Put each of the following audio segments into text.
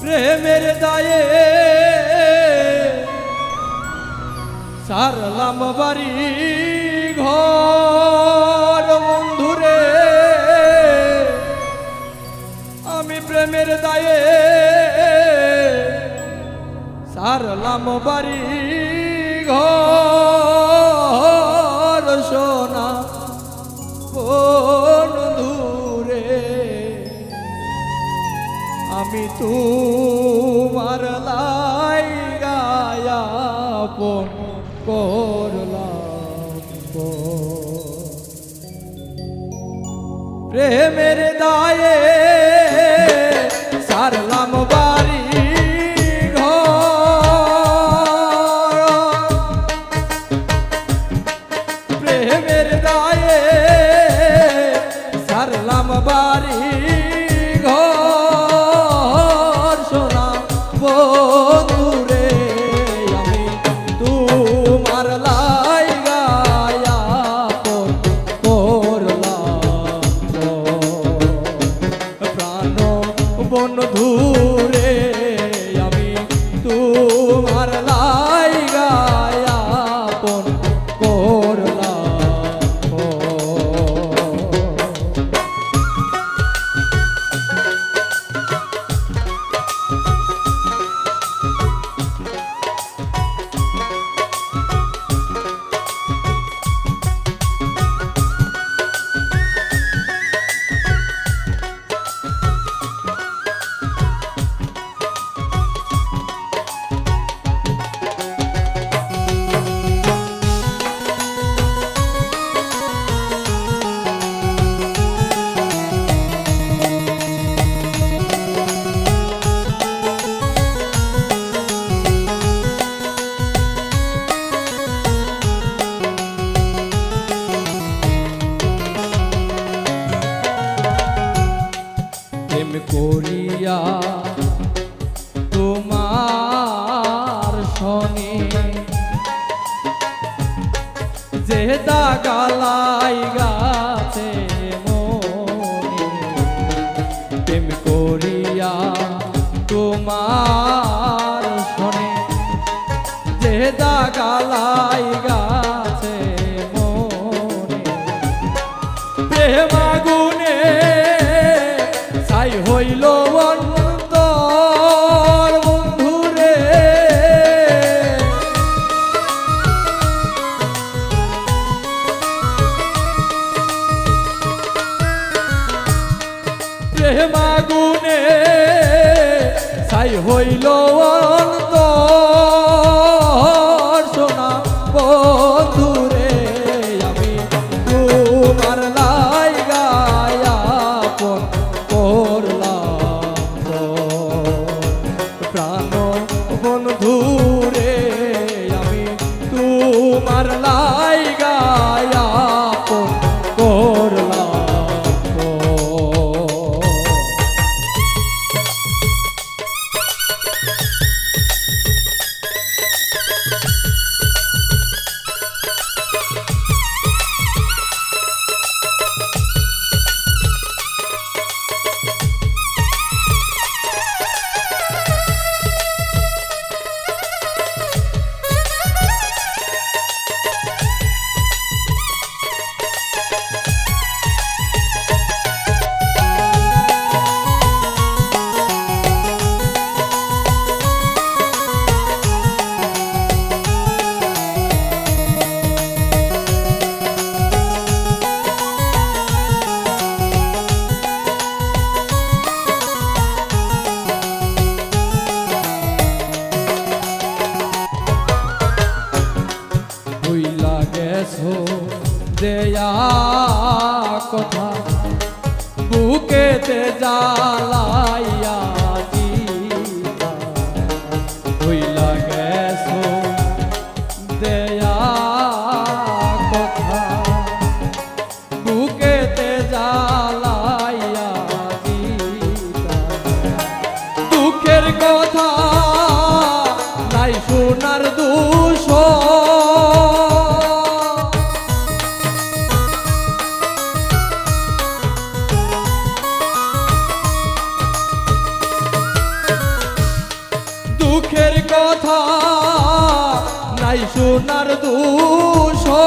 প্রেমের দায়ে। সারলাম বাড়ি ঘর বন্ধুরে। আমি প্রেমের দায়ে সারলাম বাড়ি ঘর। আমি তোমার লাই গায়াপন করলাম। প্রেমের দায়ে সারলাম বাড়ি যে দাগালাই গাছে প্রেম করিয়া তোমার শনি যে দাগালাই প্রেমাগুনে সাই হইল অন্তর জ্বালাইয়া দিলা ভুইলা গেছো দেয়া কথা। বুকেতে জ্বালাইয়া দিলা দুঃখের কথা দুঃখের কথা নাই সোনার দুশো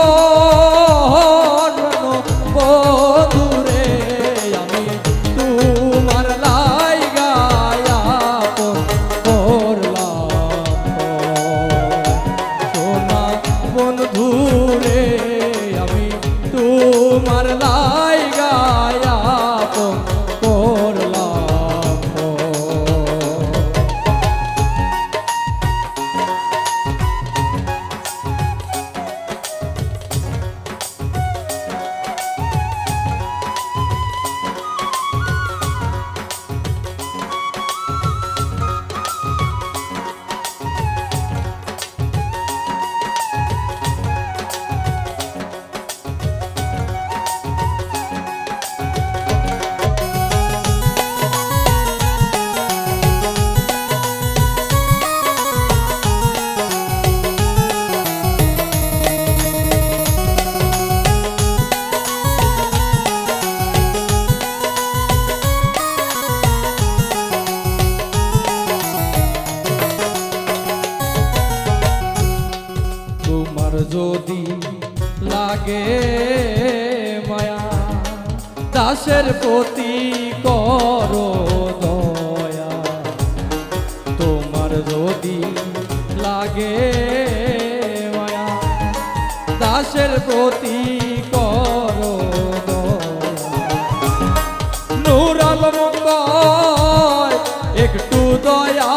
যদি লাগে মায়া, দাসের প্রতি কর দয়া। তোমার যদি লাগে মায়া, দাসের প্রতি কর নূর একটু দয়া